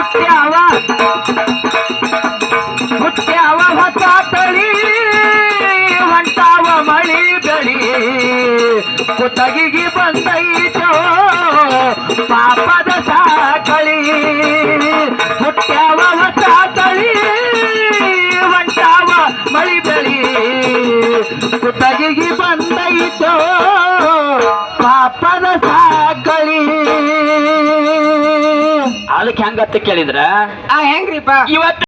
ಮುತ್ಯಾವ. ಮುತ್ಯಾವ ಹೊಸ ತಳಿ, ಹೊಂಟಾವ ಮಳಿ ಬೆಳಿ. ಕುತ್ತಗಿಗೆ ಬಂದೈತೋ, ಪಾಪದ ಸಾಕಳಿ. ಹುಟ್ಟ್ಯಾವ ಹೊಸ ತಳಿ, ಹೊಂಟಾವ ಮಳಿ ಬೆಳಿ. ಕುತ್ತಗಿಗೆ ಬಂದೈತೋ ಅದಕ್ಕೆ ಹೆಂಗತ್ತ ಕೇಳಿದ್ರ ಆ ಹೆಂಗ್ರಿಪ್ಪ? ಇವತ್ತು